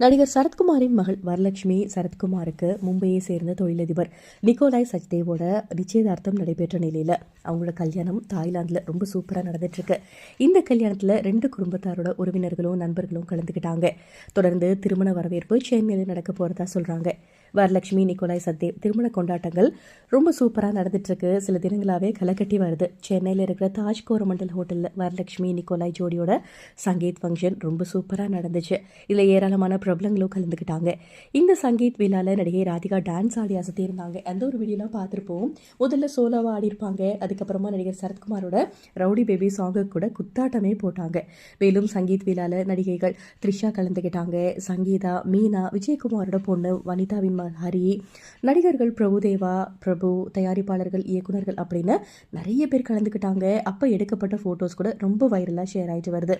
நடிகர் சரத்குமாரின் மகள் வரலட்சுமி சரத்குமாருக்கு மும்பையை சேர்ந்த தொழிலதிபர் நிக்கோலாய் சச்தேவோட நிச்சயதார்த்தம் நடைபெற்ற நிலையில் அவங்களோட கல்யாணம் தாய்லாந்தில் ரொம்ப சூப்பராக நடந்துட்டுருக்கு. இந்த கல்யாணத்தில் ரெண்டு குடும்பத்தாரோட உறவினர்களும் நண்பர்களும் கலந்துக்கிட்டாங்க. தொடர்ந்து திருமண வரவேற்பு சென்னையில் நடக்க போகிறதா சொல்கிறாங்க வரலட்சுமி நிக்கோலாய் சத்தேவ் திருமண கொண்டாட்டங்கள் ரொம்ப சூப்பராக நடந்துட்டுருக்கு. சில தினங்களாகவே களைக்கட்டி வருது. சென்னையில் இருக்கிற தாஜ் கோரமண்டல் ஹோட்டலில் வரலட்சுமி நிக்கோலாய் ஜோடியோட சங்கீத் ஃபங்க்ஷன் ரொம்ப சூப்பராக நடந்துச்சு. இதில் ஏராளமான பிரபலங்களும் கலந்துக்கிட்டாங்க. இந்த சங்கீத் விழாவில் நடிகை ராதிகா டான்ஸ் ஆடி அசத்தியிருந்தாங்க அந்த ஒரு வீடியோலாம் பார்த்துருப்போம். முதல்ல சோலோவாக ஆடிருப்பாங்க அதுக்கப்புறமா நடிகர் சரத்குமாரோட ரவுடி பேபி சாங்கு கூட குத்தாட்டமே போட்டாங்க. மேலும் சங்கீத் விழாவில் நடிகைகள் த்ரிஷா கலந்துக்கிட்டாங்க. சங்கீதா மீனா விஜயகுமாரோட பொண்ணு வனிதாவின் மகள் ஹரி. நடிகர்கள் பிரபுதேவா பிரபு தயாரிப்பாளர்கள் இயக்குனர்கள் அப்படின்னு நிறைய பேர் கலந்துக்கிட்டாங்க. அப்போ எடுக்கப்பட்ட ஃபோட்டோஸ் கூட ரொம்ப வைரலாக ஷேர் ஆகிட்டு வருது.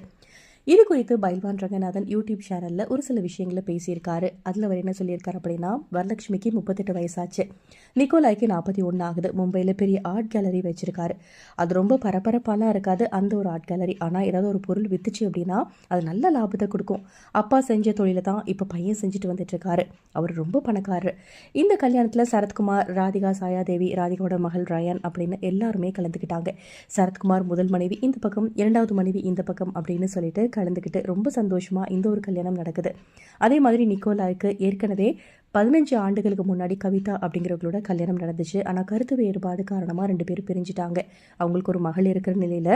இது குறித்து பைல்வான் ரங்கநாதன் யூடியூப் சேனலில் ஒரு சில விஷயங்களை பேசியிருக்காரு. அதில் அவர் என்ன சொல்லியிருக்காரு அப்படின்னா வரலட்சுமிக்கு முப்பத்தெட்டு வயசாச்சு. நிக்கோலாய்க்கு நாற்பத்தி ஒன்று ஆகுது. மும்பையில் பெரிய ஆர்ட் கேலரி வச்சிருக்காரு. அது ரொம்ப பரபரப்பாலாம் இருக்காது அந்த ஒரு ஆர்ட் கேலரி. ஆனால் ஏதாவது ஒரு பொருள் வித்துச்சு அப்படின்னா அது நல்ல லாபத்தை கொடுக்கும். அப்பா செஞ்ச தொழிலை தான் இப்போ பையன் செஞ்சுட்டு வந்துட்டு இருக்காரு அவர் ரொம்ப பணக்காரர். இந்த கல்யாணத்தில் சரத்குமார் ராதிகா சாயாதேவி ராதிகாவோட மகள் ரயான் அப்படின்னு எல்லாருமே கலந்துக்கிட்டாங்க. சரத்குமார் முதல் மனைவி இந்த பக்கம் இரண்டாவது மனைவி இந்த பக்கம் அப்படின்னு சொல்லிட்டு கலந்துக்கிட்டு ரொம்ப சந்தோஷமாக இந்த ஒரு கல்யாணம் நடக்குது. அதே மாதிரி நிக்கோலாவுக்கு ஏற்கனவே பதினஞ்சு ஆண்டுகளுக்கு முன்னாடி கவிதா அப்படிங்கிறவங்களோட கல்யாணம் நடந்துச்சு. ஆனால் கருத்து வேறுபாடு காரணமாக ரெண்டு பேரும் பிரிஞ்சுட்டாங்க. அவங்களுக்கு ஒரு மகள் இருக்கிற நிலையில்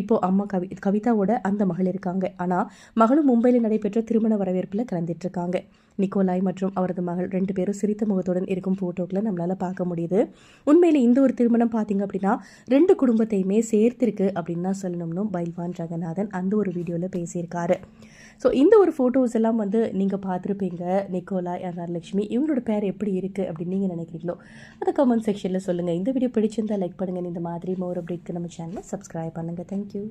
இப்போது அம்மா கவி கவிதாவோட அந்த மகள் இருக்காங்க. ஆனால் மகளும் மும்பையில் நடைபெற்ற திருமண வரவேற்பில் கலந்துட்டு இருக்காங்க. நிக்கோலாய் மற்றும் அவரது மகள் ரெண்டு பேரும் சிரித்த முகத்துடன் இருக்கும் ஃபோட்டோக்களை நம்மளால் பார்க்க முடியுது. உண்மையில் இந்த ஒரு திருமணம் பார்த்தீங்க அப்படின்னா ரெண்டு குடும்பத்தையுமே சேர்த்திருக்கு அப்படின்னு தான் சொல்லணும்னு பைல்வான் ரங்கநாதன் அந்த ஒரு வீடியோவில் பேசியிருக்காரு. ஸோ இந்த ஒரு ஃபோட்டோஸ் எல்லாம் வந்து நீங்கள் பார்த்துருப்பீங்க. நிக்கோலா வரலட்சுமி இவங்களோட பேர் எப்படி இருக்குது அப்படின்னு நீங்கள் நினைக்கிறீங்களோ அதை கமெண்ட் செக்ஷனில் சொல்லுங்கள் இந்த வீடியோ பிடிச்சிருந்தா லைக் பண்ணுங்கள் இந்த மாதிரி மோர் அப்டேட்க்கு நம்ம சேனலை சப்ஸ்கிரைப் பண்ணுங்கள் தேங்க்யூ